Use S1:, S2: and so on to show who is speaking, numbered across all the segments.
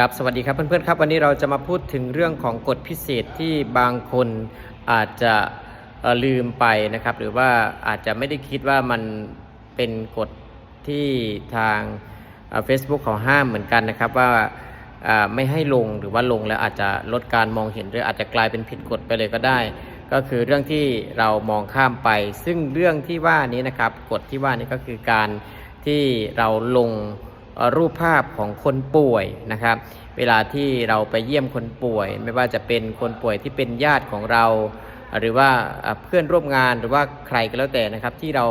S1: ครับสวัสดีครับเพื่อนๆครับวันนี้เราจะมาพูดถึงเรื่องของกฎพิเศษที่บางคนอาจจะลืมไปนะครับ หรือว่าอาจจะไม่ได้คิดว่ามันเป็นกฎที่ทางเฟซบุ๊กเขาห้ามเหมือนกันนะครับว่าไม่ให้ลงหรือว่าลงแล้วอาจจะลดการมองเห็นหรืออาจจะกลายเป็นผิดกฎไปเลยก็ได้ ก็คือเรื่องที่เรามองข้ามไป ซึ่งเรื่องที่ว่านี้นะครับกฎที่ว่านี้ก็คือการที่เราลง รูปภาพของคนป่วยนะครับ เวลาที่เราไปเยี่ยมคนป่วย ไม่ว่าจะเป็นคนป่วยที่เป็นญาติของเรา หรือว่าเพื่อนร่วมงานหรือว่าใครก็แล้วแต่นะครับ ที่เรา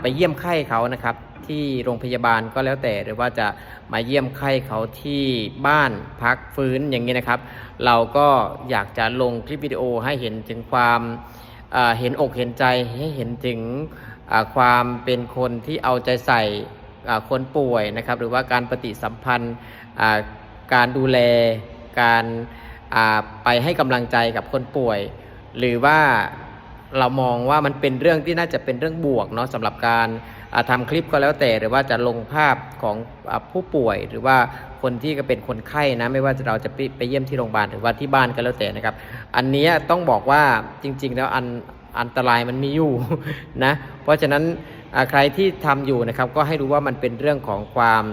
S1: ไปเยี่ยมไข้เขานะครับ ที่โรงพยาบาลก็แล้วแต่หรือว่าจะมาเยี่ยมไข้เขาที่บ้านพักฟื้นอย่างนี้นะครับ เราก็อยากจะลงคลิปวิดีโอให้เห็นถึงความเห็นอกเห็นใจให้เห็นถึงความเป็นคนที่เอาใจใส่ คนป่วยนะครับหรือว่าการปฏิสัมพันธ์การดูแลการไปให้กำลังใจกับคนป่วย หรือว่าเรามองว่ามันเป็นเรื่องที่น่าจะเป็นเรื่องบวกเนาะสำหรับการทำคลิปก็แล้วแต่หรือว่าจะลงภาพของอผู้ป่วย หรือว่าคนที่ก็เป็นคนไข้นะไม่ว่าเราจะไปไปเยี่ยมที่โรงพยาบาลหรือว่าที่บ้านก็แล้วแต่นะครับ อันนี้ต้องบอกว่าจริง ๆ แล้วอันอันตรายมันมีอยู่นะเพราะฉะนั้น ใครที่ทำอยู่นะครับก็ให้รู้ว่ามันเป็นเรื่องของความ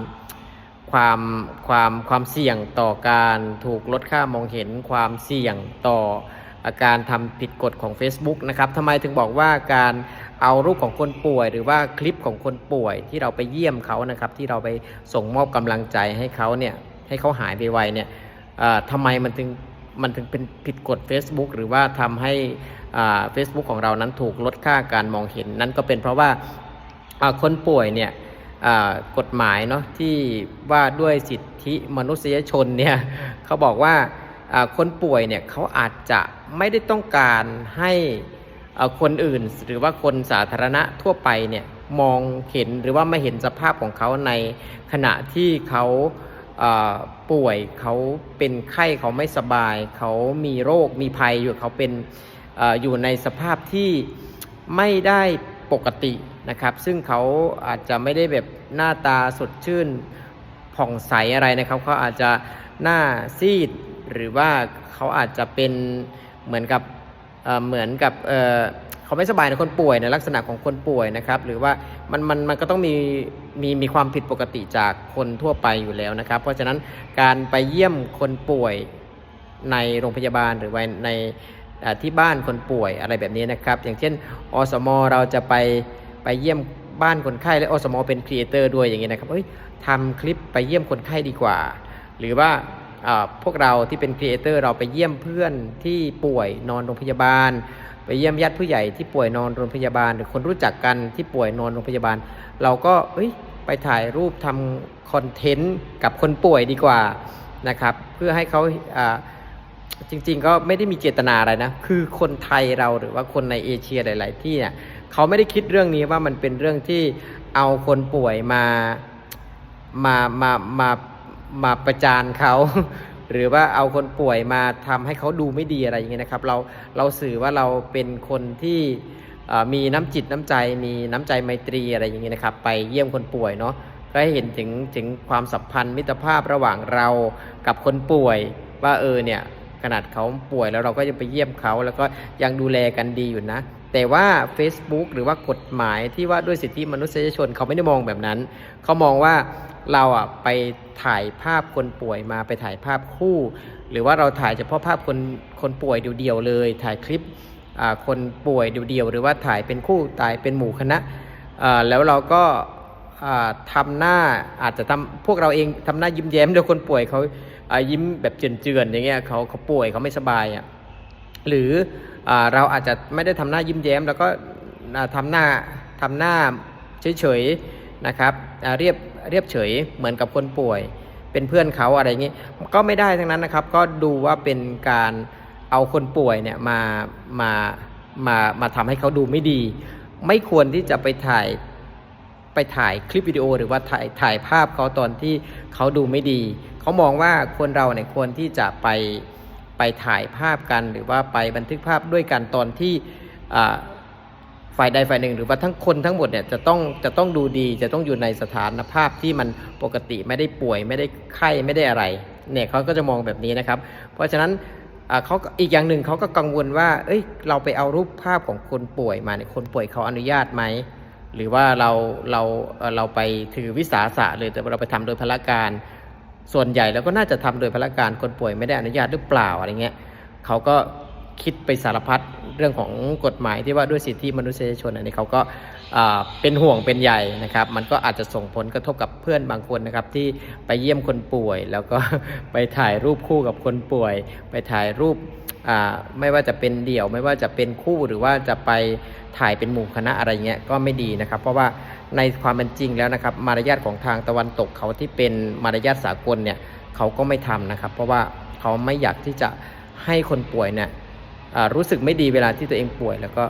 S1: ความความความเสี่ยงต่อการถูกลดค่ามองเห็นความเสี่ยงต่ออาการทำผิดกฎของ Facebook นะครับทำไมถึงบอกว่าการเอารูปของคนป่วย หรือว่าคลิปของคนป่วยที่เราไปเยี่ยมเขานะครับที่เราไปส่งมอบกำลังใจให้เขาเนี่ยให้เขาหายไปไวเนี่ยทำไมมันถึงมันถึงเป็นผิดกฎ Facebook หรือว่าทำให้เฟซบุ๊กของเรานั้นถูกลดค่าการมองเห็น นั่นก็เป็นเพราะว่า คนป่วยเนี่ยกฎหมายเนาะที่ว่าด้วยสิทธิมนุษยชนเนี่ยเขาบอกว่าคนป่วยเนี่ยเขาอาจจะไม่ได้ต้องการให้คนอื่น หรือว่าคนสาธารณะทั่วไปเนี่ยมองเห็นหรือว่าไม่เห็นสภาพของเขาในขณะที่เขาป่วยเขาเป็นไข้เขาไม่สบาย เขามีโรคมีภัยอยู่เขาเป็นออยู่ในสภาพที่ไม่ได้ปกติ นะครับ ซึ่งเขาอาจจะไม่ได้แบบหน้าตาสดชื่นผ่องใสอะไรนะครับเขาอาจจะหน้าซีด หรือว่าเขาอาจจะเป็นเหมือนกับเเหมือนกับเเขาไม่สบายในคนป่วยในลักษณะของคนป่วยนะครับ หรือว่ามันมันมันก็ต้องมีมีมีความผิดปกติจากคนทั่วไปอยู่แล้วนะครับ เพราะฉะนั้นการไปเยี่ยมคนป่วยในโรงพยาบาลหรือว่าในที่บ้านคนป่วยอะไรแบบนี้นะครับ อย่างเช่นอสมเราจะไป ไปเยี่ยมบ้านคนไข้และอสมอเป็นครีเอเตอร์ด้วยอย่างนี้นะครับเอ้ยทำคลิปไปเยี่ยมคนไข้ดีกว่า หรือว่าพวกเราที่เป็นครีเอเตอร์เราไปเยี่ยมเพื่อนที่ป่วยนอนโรงพยาบาล ไปเยี่ยมญาติผู้ใหญ่ที่ป่วยนอนโรงพยาบาล หรือคนรู้จักกันที่ป่วยนอนโรงพยาบาล เราก็เอ้ยไปถ่ายรูปทำคอนเทนต์กับคนป่วยดีกว่านะครับ เพื่อให้เขาจริง ๆ ก็ไม่ได้มีเจตนาอะไรนะ คือคนไทยเราหรือว่าคนในเอเชียหลาย ๆ ที่เนี่ย เขาไม่ได้คิดเรื่องนี้ว่ามันเป็นเรื่องที่เอาคนป่วยมามามามามาประจานเขา หรือว่าเอาคนป่วยมาทำให้เขาดูไม่ดีอะไรอย่างเงี้ยนะครับ เราเราสื่อว่าเราเป็นคนที่มีน้ำจิตน้ำใจ มีน้ำใจไมตรีอะไรอย่างเงี้ยนะครับ ไปเยี่ยมคนป่วยเนาะก็ให้เห็นถึงถึงความสัมพันธ์มิตรภาพระหว่างเรากับคนป่วย ว่าเออเนี่ยขนาดเขาป่วยแล้วเราก็ยังไปเยี่ยมเขาแล้วก็ยังดูแลกันดีอยู่นะ แต่ว่า Facebook หรือว่ากฎหมายที่ว่าด้วยสิทธิมนุษยชนเขาไม่ได้มองแบบนั้น เขามองว่าเราอะไปถ่ายภาพคนป่วยมาไปถ่ายภาพคู่ หรือว่าเราถ่ายเฉพาะภาพคนคนป่วยเดียวๆเลย ถ่ายคลิปอ่าคนป่วยเดียวๆหรือว่าถ่ายเป็นคู่ถ่ายเป็นหมู่คณะอ่าแล้วเราก็อ่าทำหน้าอาจจะทำพวกเราเองทำหน้ายิ้มแย้มเดี๋ยคนป่วยเขาอ่ายิ้มแบบเจือนๆอย่างเงี้ยเขาเขาป่วยเขาไม่สบายอะหรือ เราอาจจะไม่ได้ทำหน้ายิ้มแย้ม แล้วก็อ่าทำหน้าทำหน้าเฉยๆนะครับเรียบเรียบเฉยเหมือนกับคนป่วย เป็นเพื่อนเขาอะไรอย่างนี้ก็ไม่ได้ทั้งนั้นนะครับ ก็ดูว่าเป็นการเอาคนป่วยเนี่ยมามามามาทำให้เขาดูไม่ดี ไม่ควรที่จะไปถ่ายไปถ่ายคลิปวิดีโอหรือว่าถ่ายถ่ายภาพเขาตอนที่เขาดูไม่ดี เขามองว่าคนเราเนี่ยควรที่จะไป ไปถ่ายภาพกันหรือว่าไปบันทึกภาพด้วยกันตอนที่ฝ่ายใดฝ่ายหนึ่ง หรือว่าทั้งคนทั้งหมดเนี่ยจะต้องจะต้องดูดี จะต้องอยู่ในสถานภาพที่มันปกติไม่ได้ป่วย ไม่ได้ไข้ไม่ได้อะไรเนี่ยเขาก็จะมองแบบนี้นะครับ เพราะฉะนั้นเขาอีกอย่างหนึ่งเขาก็กังวลว่า เอ้ย เราไปเอารูปภาพของคนป่วยมาเนี่ยคนป่วยเขาอนุญาตไหมหรือว่าเราเราเราไปถือวิสาสะเลยแต่เราไปทำโดยพละการ ส่วนใหญ่แล้วก็น่าจะทำโดยพละการคนป่วยไม่ได้อนุญาตหรือเปล่าอะไรเงี้ยเขาก็ คิดไปสารพัดเรื่องของกฎหมายที่ว่าด้วยสิทธิมนุษยชนอันนี้เขาก็เป็นห่วงเป็นใยนะครับ มันก็อาจจะส่งผลกระทบกับเพื่อนบางคนนะครับที่ไปเยี่ยมคนป่วย แล้วก็ไปถ่ายรูปคู่กับคนป่วย ไปถ่ายรูปไม่ว่าจะเป็นเดี่ยว ไม่ว่าจะเป็นคู่หรือว่าจะไปถ่ายเป็นหมู่คณะอะไรเงี้ยก็ไม่ดีนะครับ เพราะว่าในความเป็นจริงแล้วนะครับ มารยาทของทางตะวันตกเขาที่เป็นมารยาทสากลเนี่ยเขาก็ไม่ทำนะครับ เพราะว่าเขาไม่อยากที่จะให้คนป่วยเนี่ย รู้สึกไม่ดีเวลาที่ตัวเองป่วย แล้วก็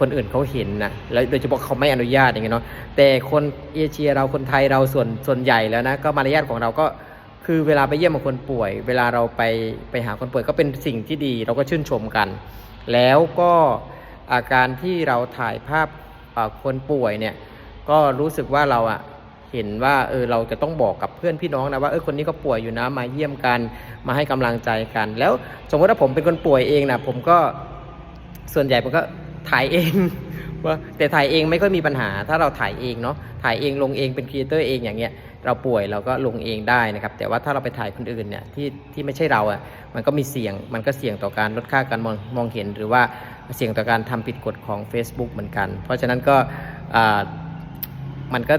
S1: คนอื่นเขาเห็นนะแล้วโดยเฉพาะเขาไม่อนุญาตอย่างเงี้ยเนาะแต่คนเอเชียเราคนไทยเราส่วนส่วนใหญ่แล้วนะก็มารยาทของเราก็คือเวลาไปเยี่ยมคนป่วย เวลาเราไปไปหาคนป่วยก็เป็นสิ่งที่ดี เราก็ชื่นชมกัน แล้วก็อาการที่เราถ่ายภาพคนป่วยเนี่ยก็รู้สึกว่าเราอะ เห็นว่าเออเราจะต้องบอกกับเพื่อนพี่น้องนะว่าเออคนนี้ก็ป่วยอยู่นะมาเยี่ยมกัน มาให้กำลังใจกัน แล้วสมมติว่าผมเป็นคนป่วยเองนะผมก็ส่วนใหญ่ผมก็ถ่ายเองว่าแต่ถ่ายเองไม่ค่อยมีปัญหา ถ้าเราถ่ายเองเนาะถ่ายเองลงเองเป็นครีเอเตอร์เองอย่างเงี้ยเราป่วยเราก็ลงเองได้นะครับ แต่ว่าถ้าเราไปถ่ายคนอื่นเนี่ยที่ที่ไม่ใช่เราอะ่ะมันก็มีเสี่ยงมันก็เสี่ยงต่อการลดค่าการมองมองเห็น หรือว่าเสี่ยงต่อการทำผิดกฎของ Facebook เหมือนกัน เพราะฉะนั้นก็อ่ามันก็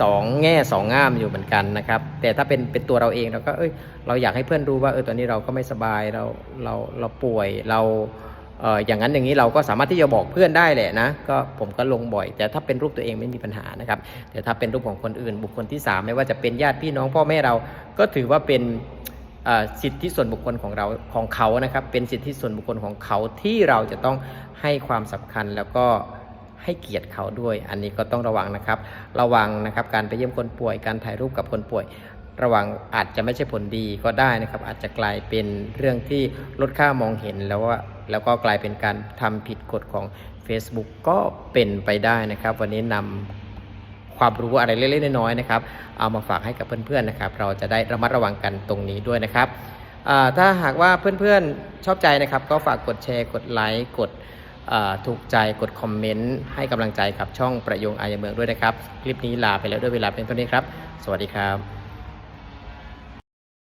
S1: สองแง่สองง่ามอยู่เหมือนกันนะครับ แต่ถ้าเป็นเป็นตัวเราเองเราก็เอ้ยเราอยากให้เพื่อนรู้ว่าเออตอนนี้เราก็ไม่สบายเราเราเราป่วยเราเอออย่างนั้นอย่างนี้เราก็สามารถที่จะบอกเพื่อนได้แหละนะก็ผมก็ลงบ่อย แต่ถ้าเป็นรูปตัวเองไม่มีปัญหานะครับ แต่ถ้าเป็นรูปของคนอื่น บุคคลที่ 3 ไม่ว่าจะเป็นญาติพี่น้องพ่อแม่เราก็ถือว่าเป็นสิทธิส่วนบุคคลของเราของเขานะครับ เป็นสิทธิส่วนบุคคลของเขาที่เราจะต้องให้ความสำคัญแล้วก็ ให้เกียรติเขาด้วย อันนี้ก็ต้องระวังนะครับ ระวังนะครับการไปเยี่ยมคนป่วย การถ่ายรูปกับคนป่วย ระวังอาจจะไม่ใช่ผลดีก็ได้นะครับ อาจจะกลายเป็นเรื่องที่ลดค่ามองเห็นแล้วว่าแล้วก็กลายเป็นการทำผิดกฎของ Facebook ก็เป็นไปได้นะครับ วันนี้นำความรู้อะไรเล็กๆน้อยๆนะครับ เอามาฝากให้กับเพื่อนๆนะครับ เราจะได้ระมัดระวังกันตรงนี้ด้วยนะครับ ถ้าหากว่าเพื่อนๆชอบใจนะครับ ก็ฝากกดแชร์ กดไลค์ กด ถูกใจกดคอมเมนต์ให้กำลังใจกับช่องประโยงอายเมืองด้วยนะครับ คลิปนี้ลาไปแล้วด้วยเวลาเพียงเท่านี้ครับ สวัสดีครับ